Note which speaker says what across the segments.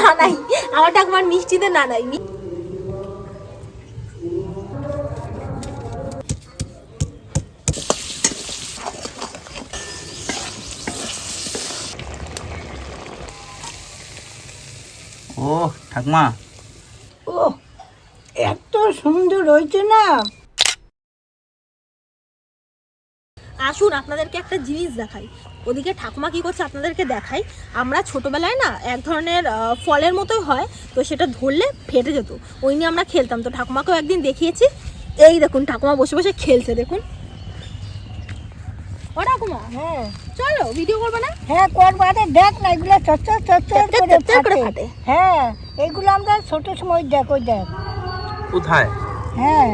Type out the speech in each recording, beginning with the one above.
Speaker 1: না নাই আমার ঠাকুমার মিষ্টিতে না নাই
Speaker 2: ও ঠাকমা।
Speaker 3: ও এত সুন্দর হয়েছে না।
Speaker 1: আসুন আপনাদেরকে একটা জিনিস দেখাই। ওদিকে ঠাকুমা কি করছে আপনাদেরকে দেখাই। আমরা ছোটবেলায় না এক ধরনের ফলের মতোই হয় তো সেটা ধরলে ফেটে যেত। ওই নিয়ে আমরা খেলতাম। তো ঠাকুমাকেও একদিন দেখিয়েছি। এই দেখুন ঠাকুমা বসে বসে খেলছে দেখুন। ও ঠাকুমা
Speaker 3: হ্যাঁ।
Speaker 1: চলো ভিডিও করবে না?
Speaker 3: হ্যাঁ করব। আরে দেখ না এগুলো চচ্চর চচ্চর
Speaker 1: চচ্চর
Speaker 3: করে ফাটে। হ্যাঁ এগুলো আমরা ছোট সময় দেখ ওই দেখ।
Speaker 2: কোথায়?
Speaker 3: হ্যাঁ।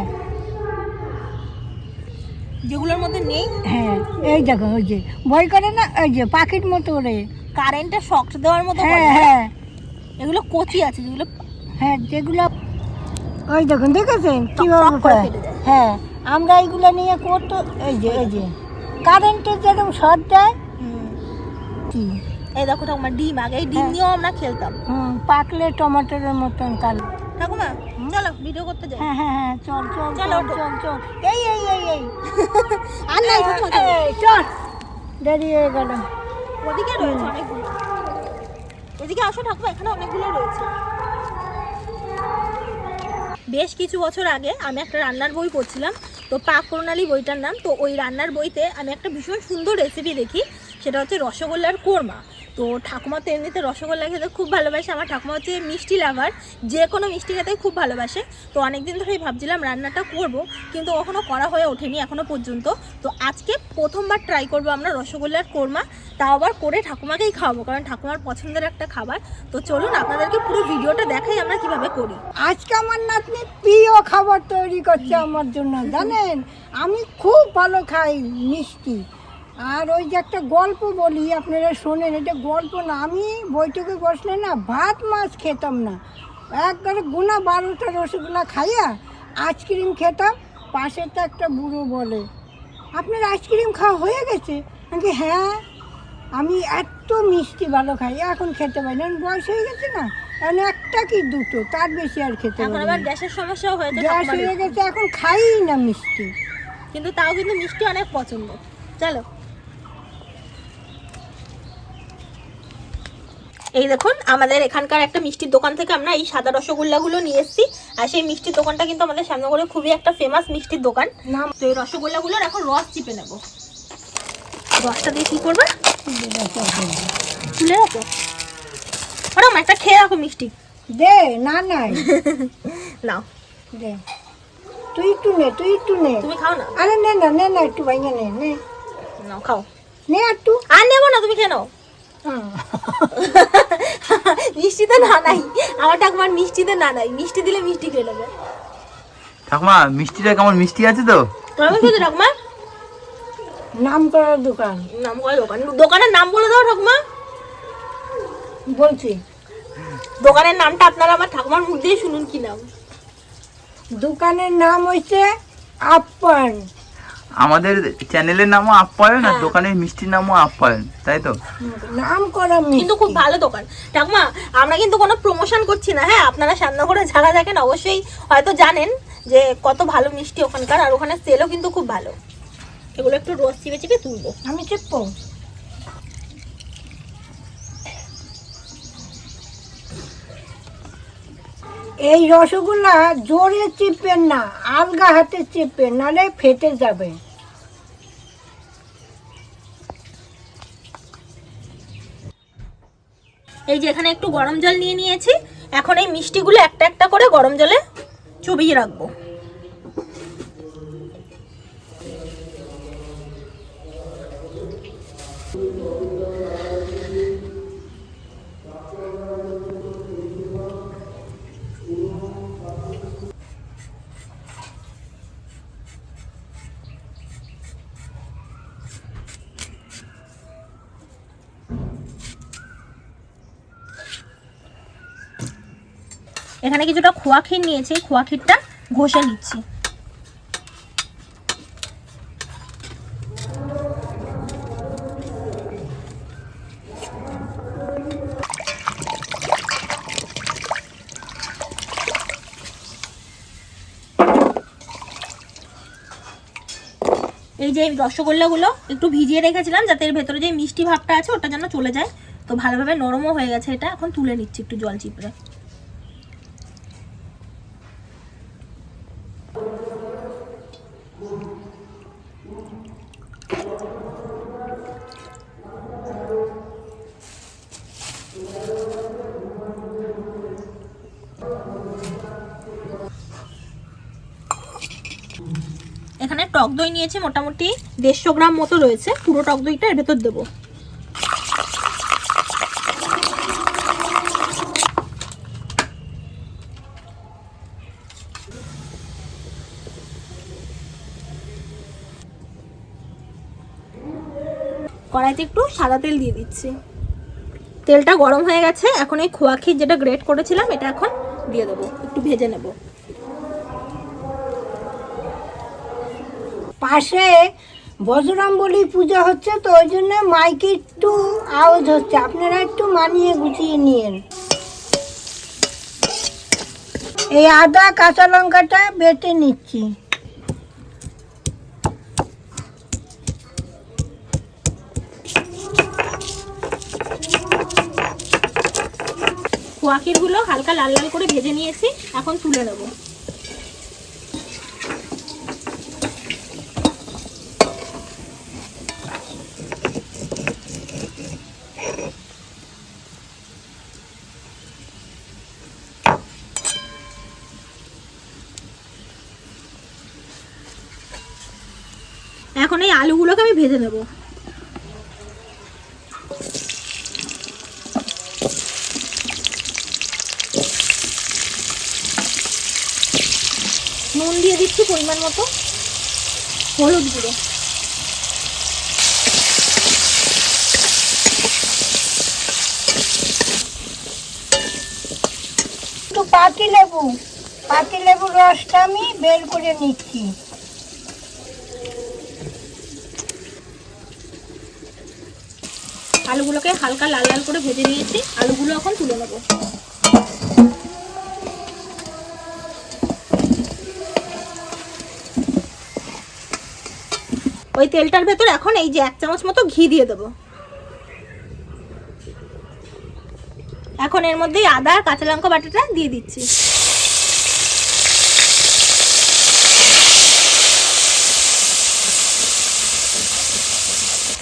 Speaker 1: যেগুলোর মধ্যে নেই?
Speaker 3: হ্যাঁ এই দেখো ওই যে ভয় করে না? ওই যে পাখির মতো ওরে।
Speaker 1: কারেন্টের শক দেওয়ার মতো
Speaker 3: হ্যাঁ হ্যাঁ।
Speaker 1: এগুলো কচি আছে যেগুলো
Speaker 3: হ্যাঁ যেগুলো ওই দেখুন দেখেছেন? কীভাবে। হ্যাঁ আমরা এইগুলো নিয়ে করতো এই যে এই যে কারেন্টের যেরকম শর্ট দেয়
Speaker 1: এই দেখো ঠাকুমা ডিম আগে এই ডিম
Speaker 3: হ্যাঁ।
Speaker 1: দিয়েও আমরা খেলতাম।
Speaker 3: হুম পাকলে টমেটোর মতন কাল
Speaker 1: ঠাকুমা চলো ভিডিও করতে যাই।
Speaker 3: হ্যাঁ হ্যাঁ হ্যাঁ চল চল
Speaker 1: চলো,
Speaker 3: চল চল এই এই এই এই।
Speaker 1: আর নাই চল।
Speaker 3: দেরি হয়ে গেল।
Speaker 1: ওদিকে রয়েছে অনেকগুলো। এদিকে আসো ঠাকুমা এখানে অনেকগুলো রয়েছে। বেশ কিছু বছর আগে আমি একটা রান্নার বই পড়ছিলাম। তো পাক প্রণালী বইটার নাম। তো ওই রান্নার বইতে আমি একটা ভীষণ সুন্দর রেসিপি দেখি। সেটা হচ্ছে রসগোল্লার কোরমা। তো ঠাকুমা তো এমনিতে রসগোল্লা খেতে খুব ভালোবাসে আমার ঠাকুমা হচ্ছে মিষ্টি লাভার যে কোনো মিষ্টি খেতে খুব ভালোবাসে। তো অনেকদিন ধরেই ভাবছিলাম রান্নাটা করব কিন্তু কখনো করা হয়ে ওঠেনি এখনও পর্যন্ত। তো আজকে প্রথমবার ট্রাই করব আমরা রসগোল্লার কোরমা তাও আবার করে ঠাকুমাকেই খাওয়াবো কারণ ঠাকুমার পছন্দের একটা খাবার। তো চলুন আপনাদেরকে পুরো ভিডিওটা দেখাই আমরা কীভাবে করি।
Speaker 3: আজকে আমার নাতনি প্রিয় খাবার তৈরি করছে আমার জন্য জানেন? আমি খুব ভালো খাই মিষ্টি। আর ওই যে একটা গল্প বলি আপনারা শোনেন এটা গল্প না আমি বৈঠকে বসলে না ভাত মাছ খেতাম না। একবারে গুনা বারোটা রসগোল্লা খাইয়া আইসক্রিম খেতাম পাশে তো একটা বুড়ো বলে আপনার আইসক্রিম খাওয়া হয়ে গেছে? বলি, হ্যাঁ আমি এত মিষ্টি ভালো খাই এখন খেতে পারি না। বয়স হয়ে গেছে না? এখন একটা কি দুটো তার বেশি আর খেতে পারি
Speaker 1: আবার গ্যাসের সমস্যাও হয়েছে
Speaker 3: গ্যাস হয়ে গেছে এখন খাই না মিষ্টি।
Speaker 1: কিন্তু তাও কিন্তু মিষ্টি অনেক পছন্দ। চলো। এই দেখুন আমাদের এখানকার একটা মিষ্টির দোকান থেকে আমরা এই সাদা রসগোল্লাগুলো নিয়ে এসেছি। আর সেই মিষ্টির দোকানটা কিন্তু আমাদের সামনে করে খুবই একটা ফেমাস মিষ্টির দোকান। তো এই রসগোল্লাগুলোর এখন রস চিপে নেব। রসটা দিয়ে কি করবে? চুলে রাখো। ওরকম একটা খেয়ে রাখো মিষ্টি।
Speaker 3: দে না না।
Speaker 1: নাও।
Speaker 3: দে। তুই একটু নে তুই একটু নে।
Speaker 1: তুমি খাও না?
Speaker 3: আরে নে না নে না একটু ভাইয়া নে নে।
Speaker 1: নাও খাও।
Speaker 3: নে একটু
Speaker 1: আর নেব না তুমি খেয়ে নাও। মিষ্টিতে না নাই। আমার ঠাকুমার মিষ্টিতে না নাই। মিষ্টি দিলে মিষ্টি খেয়ে নেবে।
Speaker 2: ঠাকমা মিষ্টিটা কেমন? মিষ্টি আছে তো?
Speaker 1: কেমন খেতে ঠাকুমা?
Speaker 3: নাম করার দোকান।
Speaker 1: নাম করে দোকান। দোকানের নাম বলে দাও ঠাকুমা।
Speaker 3: বলছি।
Speaker 1: দোকানের নামটা আপনারা আমার ঠাকুমার মুখ দিয়ে শুনুন কি নাম।
Speaker 3: দোকানের নাম হইছে আপ্পান।
Speaker 2: আমাদের চ্যানেলের নামও আপ্যায়ন আর
Speaker 1: হ্যাঁ।
Speaker 2: দোকানের মিষ্টির নামও আপ্যায়ন তাই তো?
Speaker 3: নাম করা
Speaker 1: কিন্তু খুব ভালো দোকান। ঠাকুমা আমরা কিন্তু কোনো প্রমোশন করছি না হ্যাঁ? আপনারা সান্নাগরে যারা দেখেন অবশ্যই হয়তো জানেন যে কত ভালো মিষ্টি ওখানকার আর ওখানে সেলও কিন্তু খুব ভালো। এগুলো একটু রোজ চিপে চিপে তুলবো।
Speaker 3: আমি চেপবো। এই রসগোল্লা জোরে চিপবেন না আলগা হাতে চিপবেন নাহলে ফেটে যাবে।
Speaker 1: এই যে এখানে একটু গরম জল নিয়ে নিয়েছি। এখন এই মিষ্টিগুলো একটা একটা করে গরম জলে চুবিয়ে রাখব। এখানে কিছুটা খোয়া ক্ষীর নিয়েছি খোয়া ক্ষীরটা ঘষে নিচ্ছি। এই যে রসগোল্লাগুলো একটু ভিজিয়ে রেখেছিলাম, যাতে এর ভেতরে যে মিষ্টি ভাবটা আছে, ওটা যেন চলে যায়। তো ভালোভাবে নরমও হয়ে গেছে এটা, এখন তুলে নিচ্ছি একটু জল চিপড়ে। এখানে টক দই নিয়েছি মোটামুটি দেড়শো গ্রাম মতো রয়েছে। পুরো টক দইটা এর ভেতর দেবো। কড়াইতে একটু সাদা তেল দিয়ে দিচ্ছি। তেলটা গরম হয়ে গেছে, এখন এই খোয়া ক্ষীর যেটা গ্রেট করেছিলাম, এটা এখন দিয়ে দেবো, একটু ভেজে নেব।
Speaker 3: পাশে বজরাম বলি পূজা হচ্ছে, তো ওই জন্য মাইকে একটু আওয়াজ হচ্ছে, আপনারা একটু মানিয়ে গুছিয়ে নিয়েন। এই আদা, কাঁচা লঙ্কাটা বেটে নিচ্ছি।
Speaker 1: খোয়াকিরগুলো হালকা লাল লাল করে ভেজে নিয়েছি, এখন তুলে নেব। এখন এই আলুগুলোকে আমি ভেজে নেব। নুন দিয়ে দিচ্ছি পরিমাণ মতো। হলুদ গুঁড়ো।
Speaker 3: একটু পাতি লেবু। পাতি লেবুর রসটা আমি বের করে নিচ্ছি।
Speaker 1: আলুগুলোকে হালকা লাল লাল করে ভেজে নিয়েছি। আলুগুলো এখন তুলে নেব। ওই তেলটার ভেতর এখন এই যে এক চামচ মতো ঘি দিয়ে দেবো। এখন এর মধ্যে আদা আর কাঁচা লঙ্কা বাটাটা দিয়ে দিচ্ছি।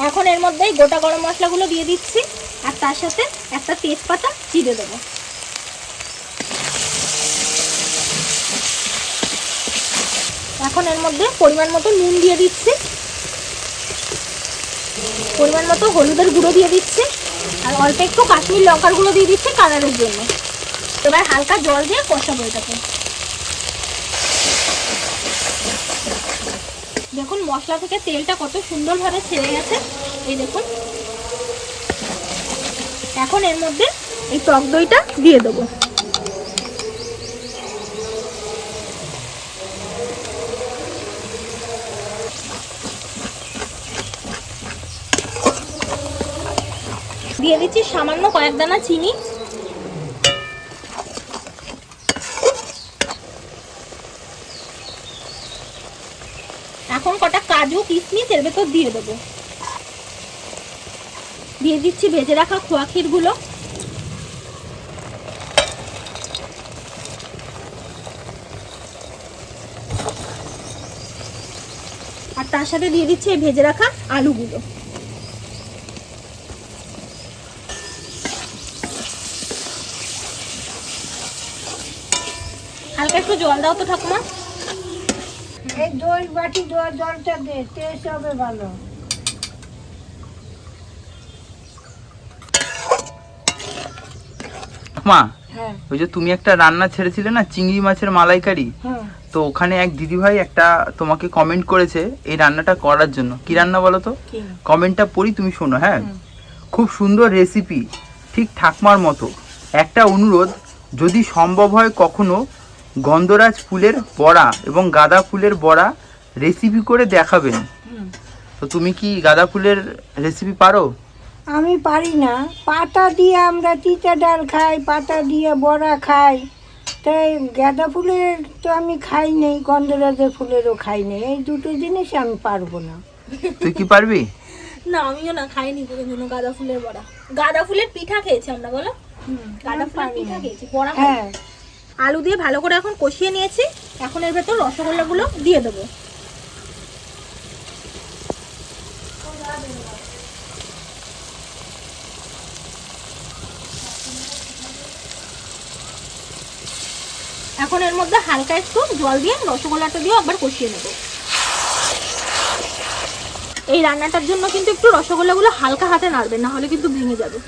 Speaker 1: এখন এর মধ্যে গোটা গরম মশলাগুলো দিয়ে দিচ্ছি, আর তার সাথে একটা তেজপাতা চিড়ে দেবো। এখন এর মধ্যে পরিমাণ মতো নুন দিয়ে দিচ্ছি। পরিমাণ মতো হলুদের গুঁড়ো দিয়ে দিচ্ছে। আর অল্প একটু কাশ্মীর লঙ্কার গুঁড়ো দিয়ে দিচ্ছে কালারের জন্য। এবার হালকা জল দিয়ে কষাবো এটাকে। দেখুন, মশলা থেকে তেলটা কত সুন্দরভাবে ছেড়ে গেছে। এই দেখুন। এখন এর মধ্যে এই টক দইটা দিয়ে দেবো। দিয়ে দিচ্ছি সামান্য কয়েক দানা চিনি। এখন কটা কাজু, কিশমিশ, এর ভেতর দিয়ে দেবো। দিয়ে দিচ্ছি ভেজে রাখা খোয়া ক্ষীরগুলো। আর তার সাথে দিয়ে দিচ্ছি ভেজে রাখা আলুগুলো হালকা একটু জল দাও তো ঠাকুমা।
Speaker 3: এই দই বাটি জলটা দে টেস্ট হবে ভালো।
Speaker 2: মা
Speaker 3: হ্যাঁ।
Speaker 2: ওই যে তুমি একটা রান্না ছেড়েছিলে না চিংড়ি মাছের মালাইকারি? তো ওখানে এক দিদিভাই একটা তোমাকে কমেন্ট করেছে এই রান্নাটা করার জন্য। কি রান্না বলো তো? কমেন্টটা পড়ি তুমি শোনো হ্যাঁ? খুব সুন্দর রেসিপি ঠিক ঠাকমার মতো। একটা অনুরোধ যদি সম্ভব হয় কখনো গন্ধরাজ ফুলের বড়া এবং গাঁদা ফুলের বড়া রেসিপি করে দেখাবেন। তো তুমি কি গাঁদা ফুলের রেসিপি পারো?
Speaker 3: আমি পারি না। পাতা দিয়ে আমরা তিতা ডাল খাই পাতা দিয়ে বড়া খাই। তাই গাঁদা ফুলের তো আমি খাই নেই গন্ধরাজের ফুলেরও খাই নেই। এই দুটো জিনিস আমি পারব না।
Speaker 2: তুই কি পারবি?
Speaker 1: না আমিও না খাইনি কোনোদিনও গাঁদা ফুলের বড়া। গাঁদা ফুলের পিঠা খেয়েছি আমরা বলো? গাঁদা ফুলের পিঠা খেয়েছি বড়া
Speaker 3: হ্যাঁ
Speaker 1: আলু দিয়ে ভালো করে এখন কষিয়ে নিয়েছি। এখন এর ভেতর রসগোল্লাগুলো দিয়ে দেবো। এখন এর মধ্যে হালকা একটু জল দিয়ে রসগোল্লাটা দিয়ে একবার কষিয়ে নেব। এই রান্নাটার জন্য কিন্তু একটু রসগোল্লাগুলো হালকা হাতে নাড়বেন না হলে কিন্তু ভেঙে যাবে।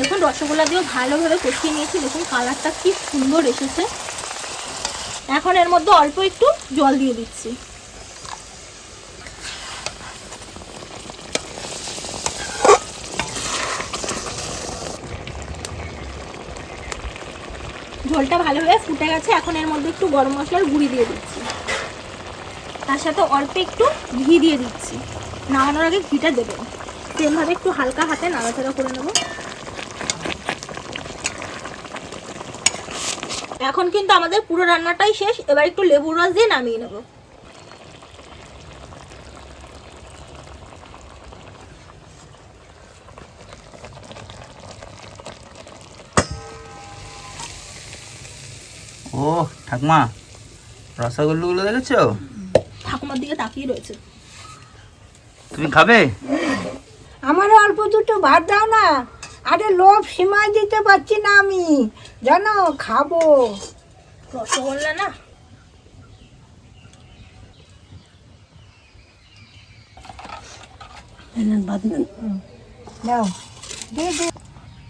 Speaker 1: দেখুন, রসগোল্লা দিয়েও ভালোভাবে কষিয়ে নিয়েছি। দেখুন, কালারটা কি সুন্দর এসেছে। এখন এর মধ্যে অল্প একটু জল দিয়ে দিচ্ছি। ঝোলটা ভালোভাবে ফুটে গেছে। এখন এর মধ্যে একটু গরম মশলার গুঁড়ি দিয়ে দিচ্ছি। তার সাথে অল্প একটু ঘি দিয়ে দিচ্ছি। নামানোর আগে ঘিটা দেবেন। সেমভাবে একটু হালকা হাতে নাড়াচাড়া করে নেব। এখন কিন্তু আমাদের পুরো রান্নাটাই শেষ এবার একটু লেবুর রস দিয়ে নামিয়ে নেব।
Speaker 2: ও ঠাকমা রসগোল্লাগুলো দেখেছ
Speaker 1: ঠাকুমার দিকে তাকিয়ে রয়েছে।
Speaker 2: তুমি খাবে?
Speaker 3: আমারও অল্প দুটো ভাত দাও না। আরে লোভ সীমায় দিতে পারছি না আমি। জানো খাব।
Speaker 1: রসগোল্লা না?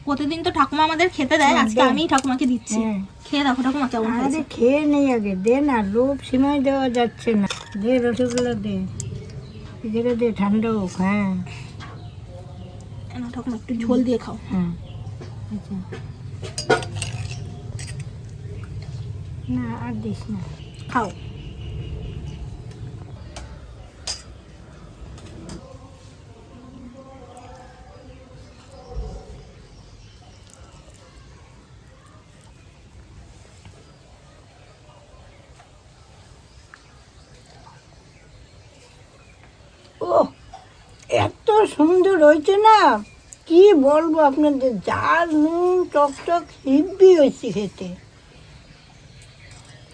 Speaker 1: প্রতিদিন তো ঠাকুমা আমাদের খেতে দেয় আজকে আমি ঠাকুমাকে দিচ্ছি।
Speaker 3: হ্যাঁ।
Speaker 1: খেয়ে দেখো ঠাকুমা কেমন
Speaker 3: আরে খেয়ে নেই আগে দে না লোভ সীমায় দেওয়া যাচ্ছে না। দে রসগোল্লা দে। দে ঠান্ডা হোক হ্যাঁ।
Speaker 1: না, ঠাকুমা একটু ঝোল দিয়ে খাও।
Speaker 3: হ্যাঁ আচ্ছা। না আর দিস না।
Speaker 1: খাও
Speaker 3: ও এত সুন্দর হয়েছে না? কি বলব আপনাদের? জাল নুন টক হিব্বি হয়েছে খেতে।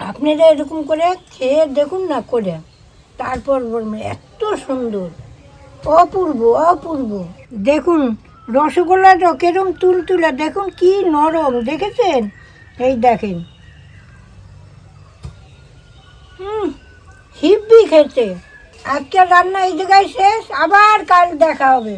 Speaker 3: আপনারা এরকম করে খেয়ে দেখুন না করে। তারপর বলবেন এত সুন্দর, অপূর্ব অপূর্ব। দেখুন, রসগোল্লাটা কিরম তুলতুলা, দেখুন কি নরম, দেখেছেন? এই দেখেন। হুম, হিব্বি খেতে। আজকে রান্না এই জায়গায় শেষ আবার কাল দেখা হবে।